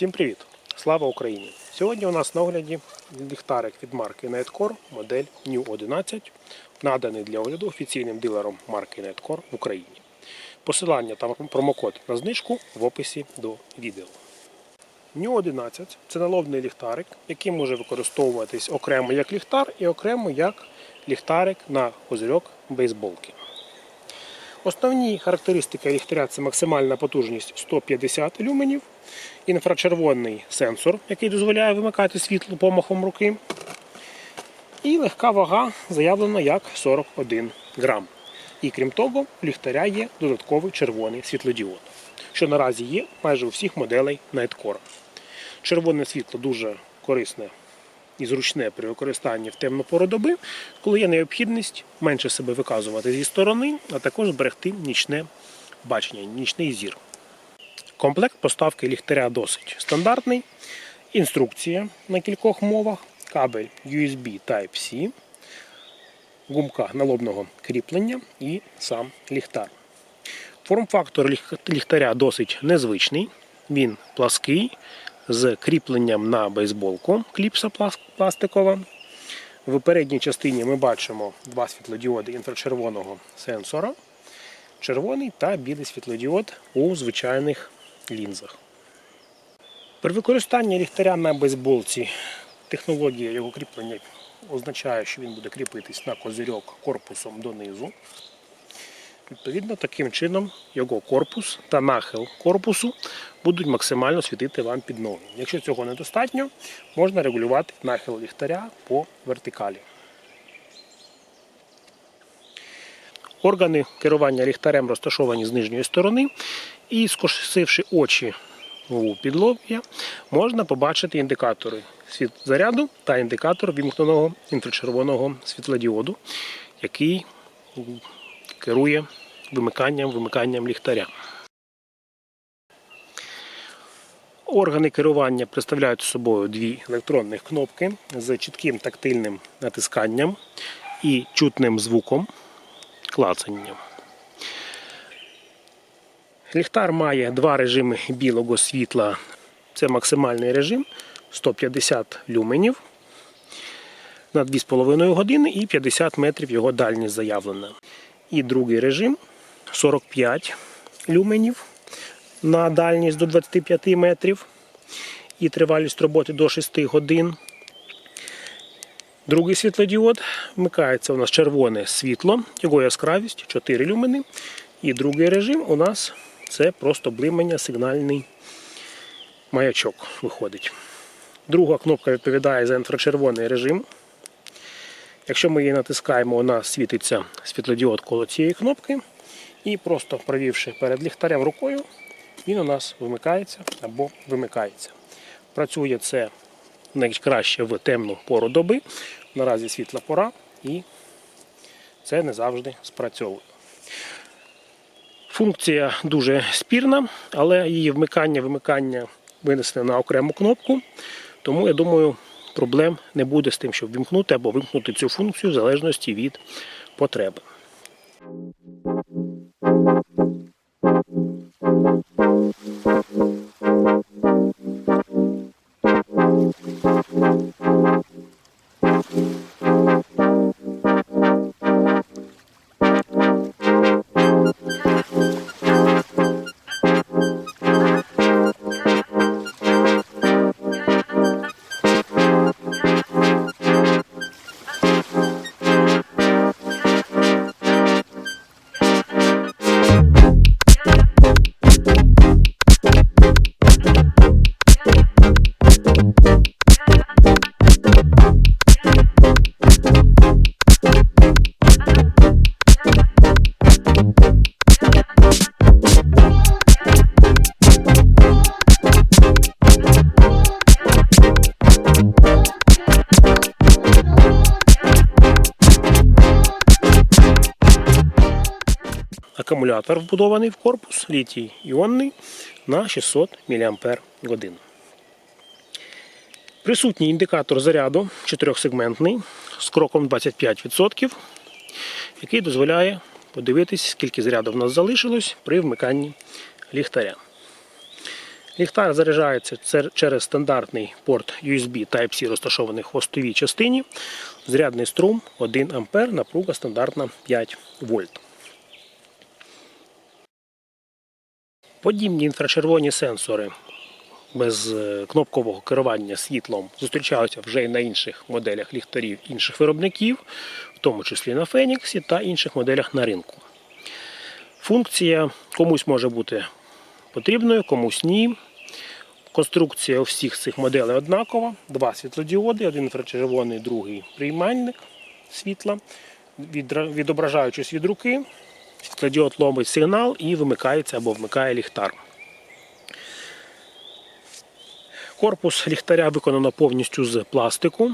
Всім привіт! Слава Україні! Сьогодні у нас на огляді ліхтарик від марки Nightcore, модель New 11, наданий для огляду офіційним дилером марки Nightcore в Україні. Посилання та промокод на знижку в описі до відео. New 11 це налобний ліхтарик, який може використовуватись окремо як ліхтар і окремо як ліхтарик на козирьок бейсболки. Основні характеристики ліхтаря це максимальна потужність 150 люменів, інфрачервоний сенсор, який дозволяє вимикати світло помахом руки. І легка вага заявлена як 41 грам. І крім того, у ліхтаря є додатковий червоний світлодіод, що наразі є майже у всіх моделей Nightcore. Червоне світло дуже корисне і зручне при використанні в темну пору доби, коли є необхідність менше себе виказувати зі сторони, а також зберегти нічне бачення, нічний зір. Комплект поставки ліхтаря досить стандартний. Інструкція на кількох мовах, кабель USB Type-C, гумка налобного кріплення і сам ліхтар. Форм-фактор ліхтаря досить незвичний. Він плаский з кріпленням на бейсболку, кліпса пластикова. В передній частині ми бачимо два світлодіоди інфрачервоного сенсора, червоний та білий світлодіод у звичайних лінзах. При використанні ліхтаря на бейсболці технологія його кріплення означає, що він буде кріпитись на козирьок корпусом донизу. Відповідно, таким чином його корпус та нахил корпусу будуть максимально світити вам під ноги. Якщо цього недостатньо, можна регулювати нахил ліхтаря по вертикалі. Органи керування ліхтарем розташовані з нижньої сторони, і скосивши очі у підлогі, можна побачити індикатори світ заряду та індикатор вімкненого інфрачервоного світлодіоду, який керує вимиканням вимиканням ліхтаря. Органи керування представляють собою дві електронних кнопки з чітким тактильним натисканням і чутним звуком клацанням. Ліхтар має два режими білого світла. Це максимальний режим 150 люменів на 2,5 години і 50 метрів його дальність заявлена. І другий режим 45 люменів на дальність до 25 метрів і тривалість роботи до 6 годин. Другий світлодіод вмикається у нас червоне світло, його яскравість 4 люмени. І другий режим у нас це просто блимання, сигнальний маячок виходить. Друга кнопка відповідає за інфрачервоний режим. Якщо ми її натискаємо, нас світиться світлодіод коло цієї кнопки. І просто провівши перед ліхтарем рукою, він у нас вимикається або вимикається. Працює це найкраще в темну пору доби. Наразі світла пора, і це не завжди спрацьовує. Функція дуже спірна, але її вмикання-вимикання винесене на окрему кнопку. Тому я думаю, проблем не буде з тим, щоб вимкнути або вимкнути цю функцію в залежності від потреби. Акумулятор вбудований в корпус літій іонний на 600 мАч. Присутній індикатор заряду чотирьохсегментний з кроком 25%, який дозволяє подивитись, скільки заряду в нас залишилось при вмиканні ліхтаря. Ліхтар заряджається через стандартний порт USB Type-C, розташований в хвостовій частині. Зарядний струм 1 А, напруга стандартна 5 вольт. Подібні інфрачервоні сенсори без е, кнопкового керування світлом зустрічаються вже й на інших моделях ліхтарів інших виробників, в тому числі на Феніксі та інших моделях на ринку. Функція комусь може бути потрібною, комусь ні. Конструкція у всіх цих моделей однакова. Два світлодіоди, один інфрачервоний, другий приймальник світла. Відображаючись від руки, світлодіод ломить сигнал і вимикається або вмикає ліхтар. Корпус ліхтаря виконано повністю з пластику.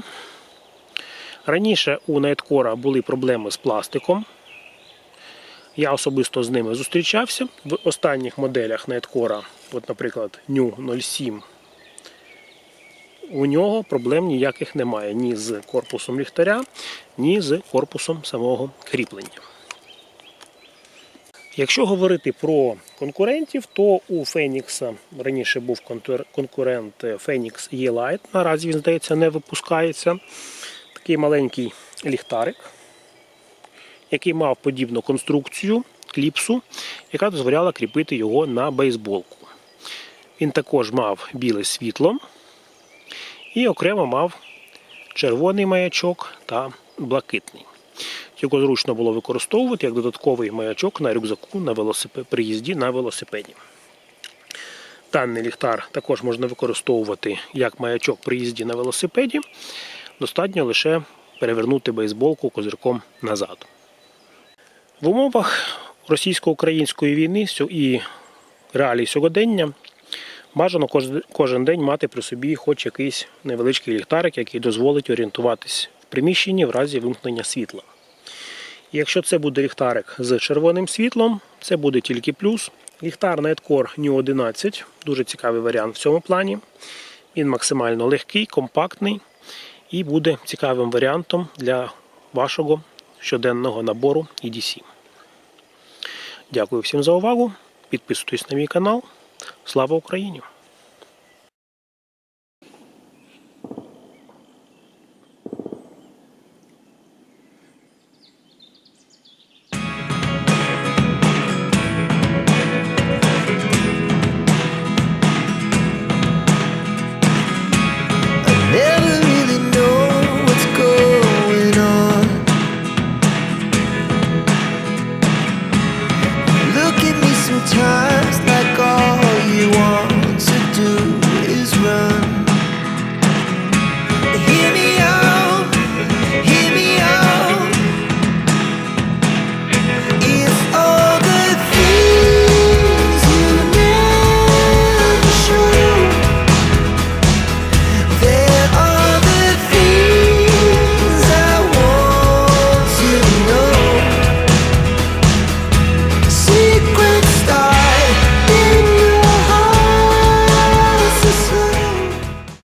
Раніше у Найткора були проблеми з пластиком. Я особисто з ними зустрічався. В останніх моделях Найткора, от, наприклад, New 07, у нього проблем ніяких немає ні з корпусом ліхтаря, ні з корпусом самого кріплення. Якщо говорити про конкурентів, то у Фенікса раніше був конкурент Phoenix E-Lite. Наразі він, здається, не випускається. Такий маленький ліхтарик, який мав подібну конструкцію кліпсу, яка дозволяла кріпити його на бейсболку. Він також мав біле світло і окремо мав червоний маячок та блакитний. Його зручно було використовувати як додатковий маячок на рюкзаку на велосипед, при їзді на велосипеді. Даний ліхтар також можна використовувати як маячок при їзді на велосипеді. Достатньо лише перевернути бейсболку козирком назад. В умовах російсько-української війни і реалій сьогодення бажано кожен день мати при собі хоч якийсь невеличкий ліхтарик, який дозволить орієнтуватись в приміщенні в разі вимкнення світла. Якщо це буде ліхтарик з червоним світлом, це буде тільки плюс. Ліхтар Nightcore New 11 дуже цікавий варіант в цьому плані. Він максимально легкий, компактний і буде цікавим варіантом для вашого щоденного набору EDC. Дякую всім за увагу. Підписуйтесь на мій канал. Слава Україні!